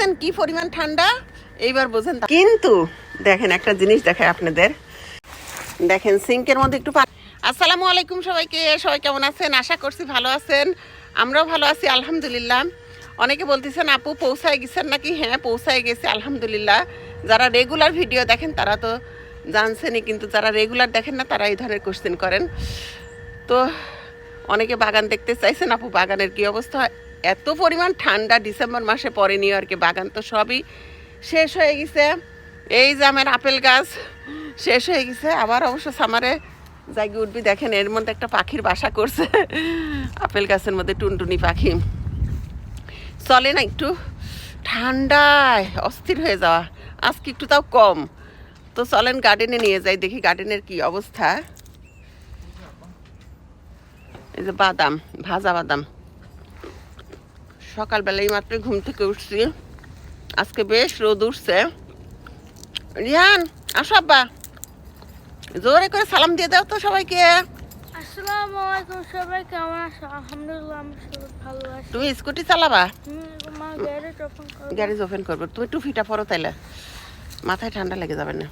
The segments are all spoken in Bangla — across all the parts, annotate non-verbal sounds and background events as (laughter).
দেখছেন কি পরিমাণ ঠান্ডা? এইবার বোঝেন কিন্তু দেখেন একটা জিনিস দেখায় আপনাদের। দেখেন সিঙ্কের মধ্যে একটু আসসালামু আলাইকুম সবাইকে সবাই কেমন আছেন? আশা করছি ভালো আছেন। আমরাও ভালো আছি আলহামদুলিল্লাহ। অনেকে বলতেছেন আপু পৌঁছায় গেছেন নাকি? হ্যাঁ পৌঁছায় গেছে আলহামদুলিল্লাহ। যারা রেগুলার ভিডিও দেখেন তারা তো জানছেনই কিন্তু যারা রেগুলার দেখেন না তারা এই ধরনের কোশ্চেন করেন। তো অনেকে বাগান দেখতে চাইছেন আপু বাগানের কি অবস্থা? এত পরিমাণ ঠান্ডা ডিসেম্বর মাসে পরে নিউ ইয়র্কে, বাগান তো সবই শেষ হয়ে গেছে। এই যে আমার আপেল গাছ, শেষ হয়ে গেছে। আবার অবশ্য সামারে জায়গা উঠবি, দেখেন এর মধ্যে একটা পাখির বাসা করছে। আপেল গাছের মধ্যে টুনটুনি পাখি। চলে না একটু ঠান্ডায়, অস্থির হয়ে যাওয়া। আজকে একটু তাও কম। তো চলেন গার্ডেনে নিয়ে যাই, দেখি গার্ডেনের কি অবস্থা। এই যে বাদাম, ভাজা বাদাম। সকালবেলা এই মাত্র ঘুম থেকে উঠছি। আজকে বেশ রোদ উঠছে। রিহান আসো আব্বা। জোরে করে সালাম দিয়ে দাও তো সবাইকে। আসসালামু আলাইকুম সবাই কেমন আছো? আলহামদুলিল্লাহ আমি সবাই ভালো আছি। তুমি স্কুটি চালাবা? গ্যারেজ ওপেন করো গ্যারেজ ওপেন করব। তুমি টুফিটা পরো তাইলে। মাথায় ঠান্ডা লেগে যাবে না।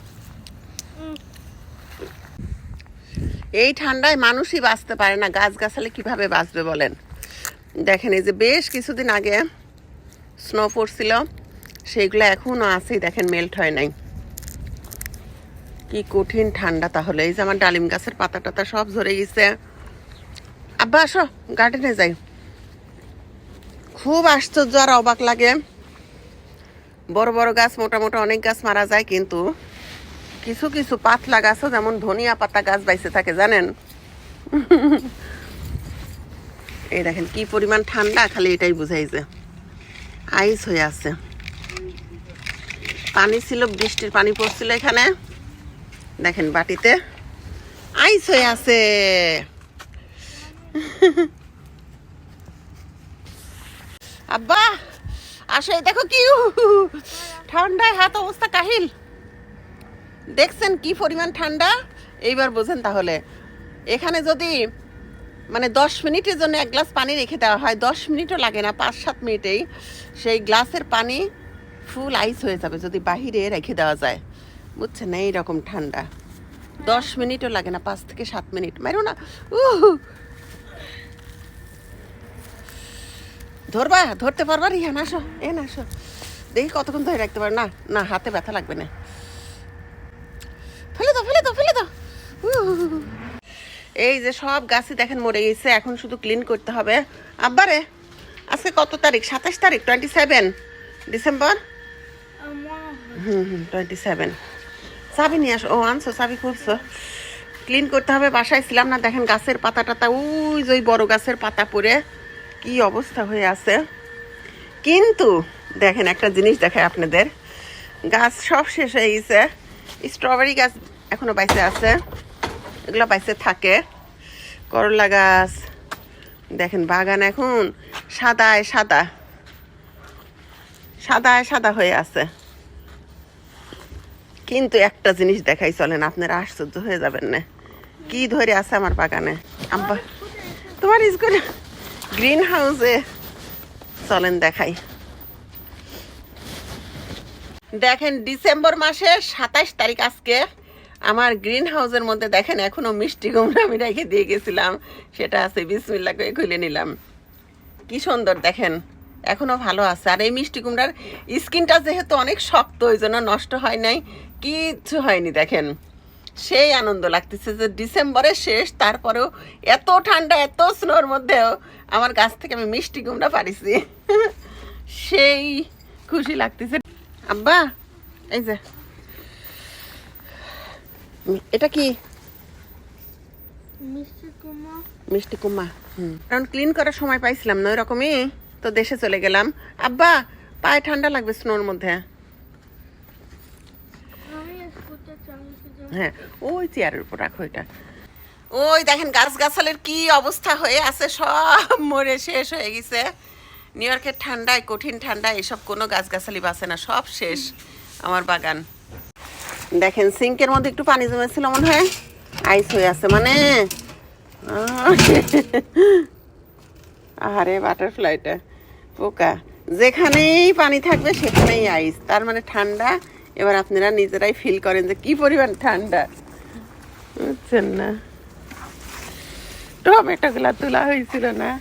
এই ঠান্ডায় মানুষই বাঁচতে পারে না। গাছ গাছালে কীভাবে বাঁচবে বলেন? দেখেন, এই যে বেশ কিছুদিন আগে স্নো পড়ছিল, সেইগুলো এখনও আছেই, দেখেন মেল্ট হয় নাই। কি কঠিন ঠান্ডা তাহলে। এই যে আমার ডালিম গাছের পাতা টাতা সব ঝরে গেছে। আব্বা, আসো গার্ডেনে যাই। খুব আশ্চর্য আর অবাক লাগে। বড় বড় গাছ মোটা মোটা অনেক গাছ মারা যায়, কিন্তু কিছু কিছু পাতলা গাছও, যেমন ধনিয়া পাতা গাছ বাইসে থাকে, জানেন? এই দেখেন, কি পরিমাণ ঠান্ডা, খালি এটাই বুঝাইছে। আইস হয়ে আছে। পানি ছিল, বৃষ্টির পানি পড়ছিল এখানে। দেখেন বাটিতে। আইস হয়ে আছে। (laughs) আব্বা, আসো দেখো কি, ঠান্ডায় হাত অবস্থা কাহিল। দেখছেন কি পরিমাণ ঠান্ডা? এইবার বোঝেন তাহলে। এখানে যদি মানে দশ মিনিটের জন্য এক গ্লাস পানি রেখে দেওয়া হয়। দশ মিনিটও লাগে না, পাঁচ, সাত মিনিটেই সেই গ্লাসের পানি ফুল আইস হয়ে যাবে যদি বাহিরে রেখে দেওয়া যায়। বুঝছেন না? এইরকম ঠান্ডা। দশ মিনিটও লাগে না, পাঁচ থেকে সাত মিনিট। মারো না। ধরবা, ধরতে পারবা রিহান আসো এ না আসো। দেখি কতক্ষণ ধরে রাখতে পারো। না না, হাতে ব্যথা লাগবে না। ফেলে দাও ফেলে দাও ফেলে দাও। এই যে সব গাছই দেখেন মরে গেছে, এখন শুধু ক্লিন করতে হবে। আব্বারে, আজকে কত তারিখ? সাতাশ তারিখ টোয়েন্টি সেভেন ডিসেম্বর? হুম হুম টোয়েন্টি সেভেন চাবি নিয়ে আসো। ও, আনছো, চাবি খুলছো। ক্লিন করতে হবে, বাসায় ছিলাম না। দেখেন গাছের পাতা টাতা ওই যে বড় গাছের পাতা পড়ে। কি অবস্থা হয়ে আছে। কিন্তু, দেখেন একটা জিনিস দেখায় আপনাদের। গাছ সব শেষ হয়ে গেছে। স্ট্রবেরি গাছ এখনও বাইসে আছে। এগুলো বাইসে থাকে। করলা গাছ। দেখেন বাগান এখন সাদায় সাদা। সাদায় সাদা হয়ে আছে। কিন্তু একটা জিনিস দেখাই চলেন, আপনারা আশ্চর্য হয়ে যাবেন না। কি ধরে আছে আমার বাগানে? আব্বা, তোমার স্কুল গ্রিন হাউসে। চলেন দেখাই। দেখেন ডিসেম্বর মাসের সাতাশ তারিখ আজকে। আমার গ্রিন হাউসের মধ্যে দেখেন, এখনও মিষ্টি কুমড়া আমি রেখে দিয়ে গেছিলাম। সেটা আছে, বিসমিল্লা করে খুলে নিলাম। কি সুন্দর দেখেন, এখনও ভালো আছে। আর এই মিষ্টি কুমড়ার স্কিনটা যেহেতু অনেক শক্ত, ওই জন্য নষ্ট হয় নাই, কিচ্ছু হয়নি দেখেন। সেই আনন্দ লাগতেছে যে ডিসেম্বরের শেষ, তারপরেও এত ঠান্ডা, এত স্নোর মধ্যেও আমার গাছ থেকে আমি মিষ্টি কুমড়া পারিছি সেই খুশি লাগতেছে। আব্বা, এই যে। এটা কি? মিষ্টি কুমা হুম। কারণ ক্লিন করার সময় পাইছিলাম না ওইরকমই তো দেশে চলে গেলাম। আব্বা পায়ে ঠান্ডা লাগবে স্নোর মধ্যে। হ্যাঁ ওই চেয়ারের উপর রাখো এটা। ওই দেখেন গাছ গাছালের কি অবস্থা হয়ে আছে সব মরে শেষ হয়ে গেছে। নিউ ইয়র্কের ঠান্ডায় কঠিন ঠান্ডায় এসব কোনো গাছগাছালি বাঁচে না সব শেষ। আমার বাগান। দেখেন, সিঙ্কের মধ্যে একটু পানি জমেছিল মনে হয়। আইস হয়ে আছে মানে। আরে বাটারফ্লাইটা পোকা। যেখানেই পানি থাকবে, সেখানেই আইস। তার মানে ঠান্ডা। এবার আপনারা নিজেরাই ফিল করেন যে কি পরিমাণ ঠান্ডা। বুঝছেন না? টমেটো গুলা তোলা হয়েছিল না?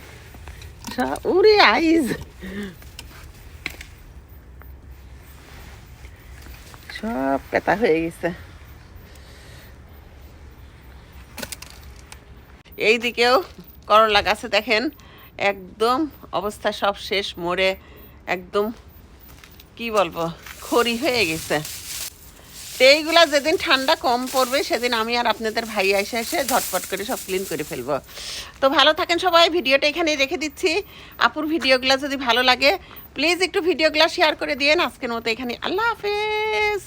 উরে, আইস। সব পেতা হয়ে গেছে। এই দিকেও করলা গাছে দেখেন, একদম অবস্থা সব শেষ, মোড়ে একদম, কি বলব, খড়ি হয়ে গেছে। তো এইগুলা যেদিন ঠান্ডা কম পড়বে, সেদিন আমি আর আপনাদের ভাই এসে এসে ঝটপট করে সব ক্লিন করে ফেলব। তো ভালো থাকেন সবাই, ভিডিওটা এখানেই রেখে দিচ্ছি। আপুর ভিডিওগুলো যদি ভালো লাগে প্লিজ একটু ভিডিওগুলো শেয়ার করে দিয়েন। আজকের মতো এখানে আল্লাহ হাফেজ!